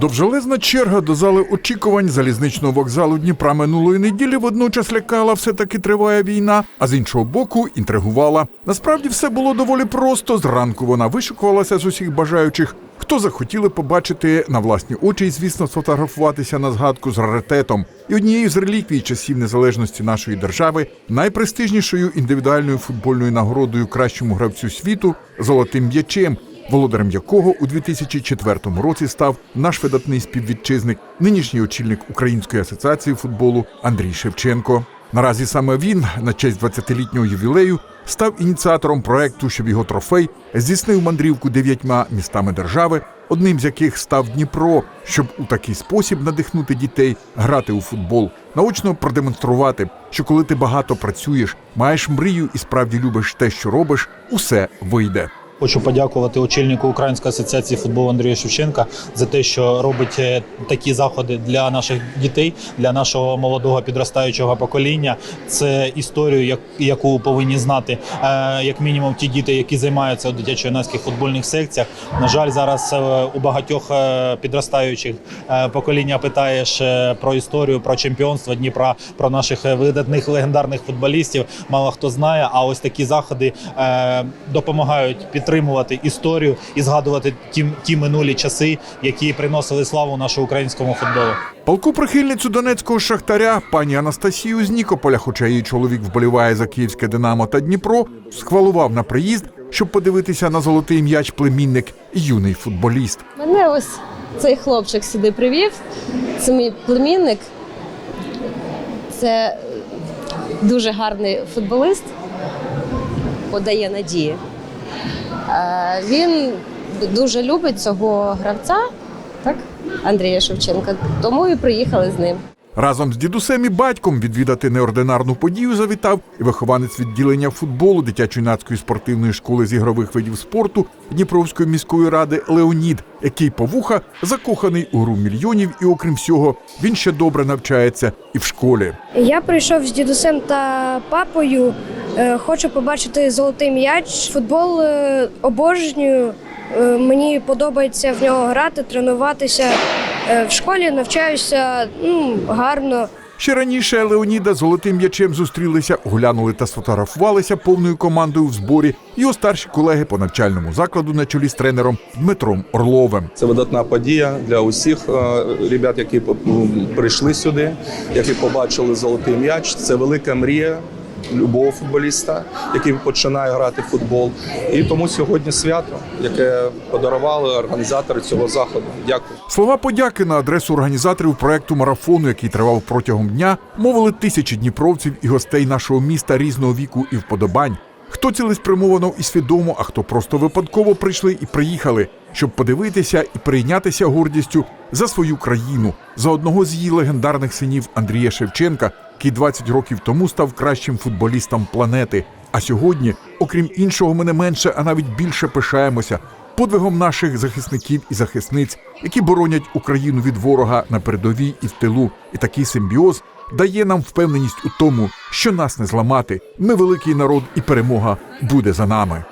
Довжелезна черга до зали очікувань залізничного вокзалу Дніпра минулої неділі водночас лякала, все таки триває війна, а з іншого боку інтригувала. Насправді все було доволі просто. Зранку вона вишикувалася з усіх бажаючих, хто захотіли побачити на власні очі і, звісно, сфотографуватися на згадку з раритетом і однією з реліквій часів незалежності нашої держави, найпрестижнішою індивідуальною футбольною нагородою кращому гравцю світу золотим м'ячем, володарем якого у 2004 році став наш видатний співвітчизник, нинішній очільник Української асоціації футболу Андрій Шевченко. Наразі саме він, на честь 20-літнього ювілею, став ініціатором проекту, щоб його трофей здійснив мандрівку дев'ятьма містами держави, одним з яких став Дніпро, щоб у такий спосіб надихнути дітей грати у футбол, наочно продемонструвати, що коли ти багато працюєш, маєш мрію і справді любиш те, що робиш, усе вийде. Хочу подякувати очільнику Української асоціації футболу Андрію Шевченка за те, що робить е, такі заходи для наших дітей, для нашого молодого підростаючого покоління. Це історію, яку повинні знати е, як мінімум ті діти, які займаються у дитячо-юнацьких футбольних секціях. На жаль, зараз е, у багатьох підростаючих покоління питаєш про історію, про чемпіонство Дніпра, про наших видатних легендарних футболістів. Мало хто знає. А ось такі заходи допомагають підтримувати історію і згадувати ті, ті минулі часи, які приносили славу нашому українському футболу. Палку прихильницю донецького шахтаря пані Анастасію з Нікополя, хоча її чоловік вболіває за київське Динамо та Дніпро, схвалував на приїзд, щоб подивитися на золотий м'яч племінник юний футболіст. Мене ось цей хлопчик сюди привів. Це мій племінник. Це дуже гарний футболист, подає надії. Е, Він дуже любить цього гравця, так? Андрія Шевченка, тому і приїхали з ним. Разом з дідусем і батьком відвідати неординарну подію завітав і вихованець відділення футболу дитячо-юнацької спортивної школи з ігрових видів спорту Дніпровської міської ради Леонід, який по вуха закоханий у гру мільйонів, і окрім всього, він ще добре навчається і в школі. Я прийшов з дідусем та папою. Е, Хочу побачити золотий м'яч. Футбол е, обожнюю. Е, Мені подобається в нього грати, тренуватися. В школі навчаюся ну, гарно. Ще раніше Леоніда з золотим м'ячем зустрілися, оглянули та сфотографувалися повною командою в зборі. Його старші колеги по навчальному закладу на чолі з тренером Дмитром Орловим. Це видатна подія для усіх ребят, які прийшли сюди, які побачили золотий м'яч. Це велика мрія любого футболіста, який починає грати в футбол. І тому сьогодні свято, яке подарували організатори цього заходу. Дякую. Слова подяки на адресу організаторів проекту марафону, який тривав протягом дня, мовили тисячі дніпровців і гостей нашого міста різного віку і вподобань. Хто цілеспрямовано і свідомо, а хто просто випадково прийшли і приїхали, щоб подивитися і прийнятися гордістю за свою країну, за одного з її легендарних синів Андрія Шевченка, який 20 років тому став кращим футболістом планети. А сьогодні, окрім іншого, ми не менше, а навіть більше пишаємося подвигом наших захисників і захисниць, які боронять Україну від ворога на передовій і в тилу. І такий симбіоз дає нам впевненість у тому, що нас не зламати. Ми великий народ, і перемога буде за нами.